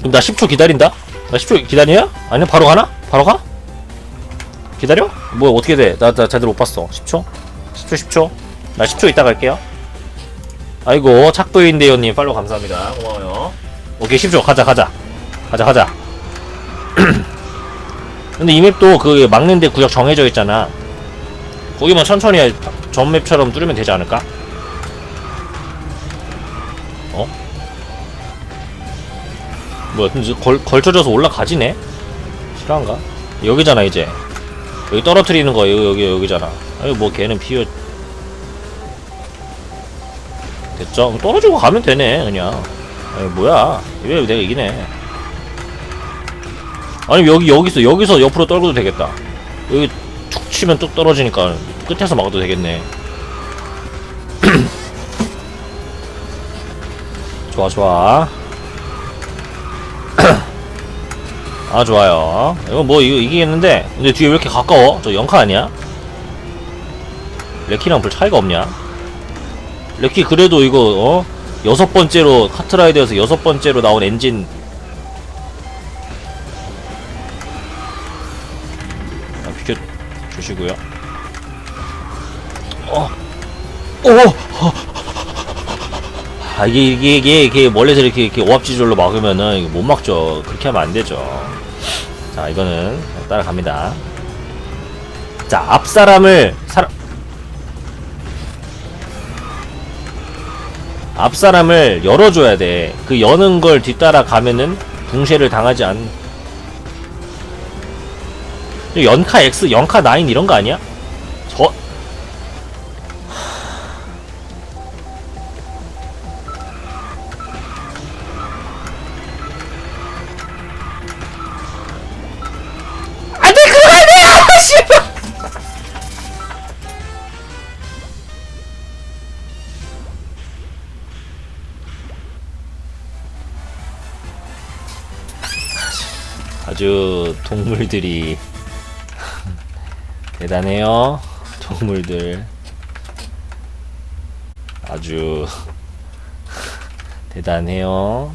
그럼 나 10초 기다린다? 나 10초 기다리냐? 아니면 바로 가나? 바로 가? 기다려? 뭐 어떻게 돼? 나, 나 제대로 못 봤어 10초? 10초 10초 나 10초 이따 갈게요 아이고 착도인데요님 팔로우 감사합니다 고마워요 오케이 10초 가자 가자 가자 가자 근데 이 맵도 그 막는데 구역 정해져 있잖아 거기만 천천히 전 맵처럼 뚫으면 되지 않을까? 뭐야 걸, 걸쳐져서 올라가지네? 실화인가? 여기잖아 이제. 여기 떨어뜨리는 거 여기 여기 여기잖아. 아니 뭐 걔는 피어. 됐죠? 떨어지고 가면 되네 그냥. 아니 뭐야. 왜 내가 이기네. 아니 여기 여기서 여기서 옆으로 떨고도 되겠다. 여기 툭 치면 뚝 떨어지니까 끝에서 막아도 되겠네. 좋아 좋아 아 좋아요. 이거 뭐 이거 이기겠는데? 근데 뒤에 왜 이렇게 가까워? 저 영카 아니야? 레키랑 별 차이가 없냐? 레키 그래도 이거 어? 여섯 번째로 카트라이더에서 여섯 번째로 나온 엔진. 아, 비켜 주시고요. 어, 어, 아 이게 이게 이게, 이게 멀리서 이렇게 이렇게 오합지졸로 막으면은 못 막죠. 그렇게 하면 안 되죠. 자 이거는 따라갑니다. 자 앞 사람을 사람 앞 사람을 열어줘야 돼. 그 여는 걸 뒤따라 가면은 붕쉐를 당하지 않. 연카 X, 연카 9 이런 거 아니야? 아주 동물들이 대단해요. 동물들 아주 대단해요.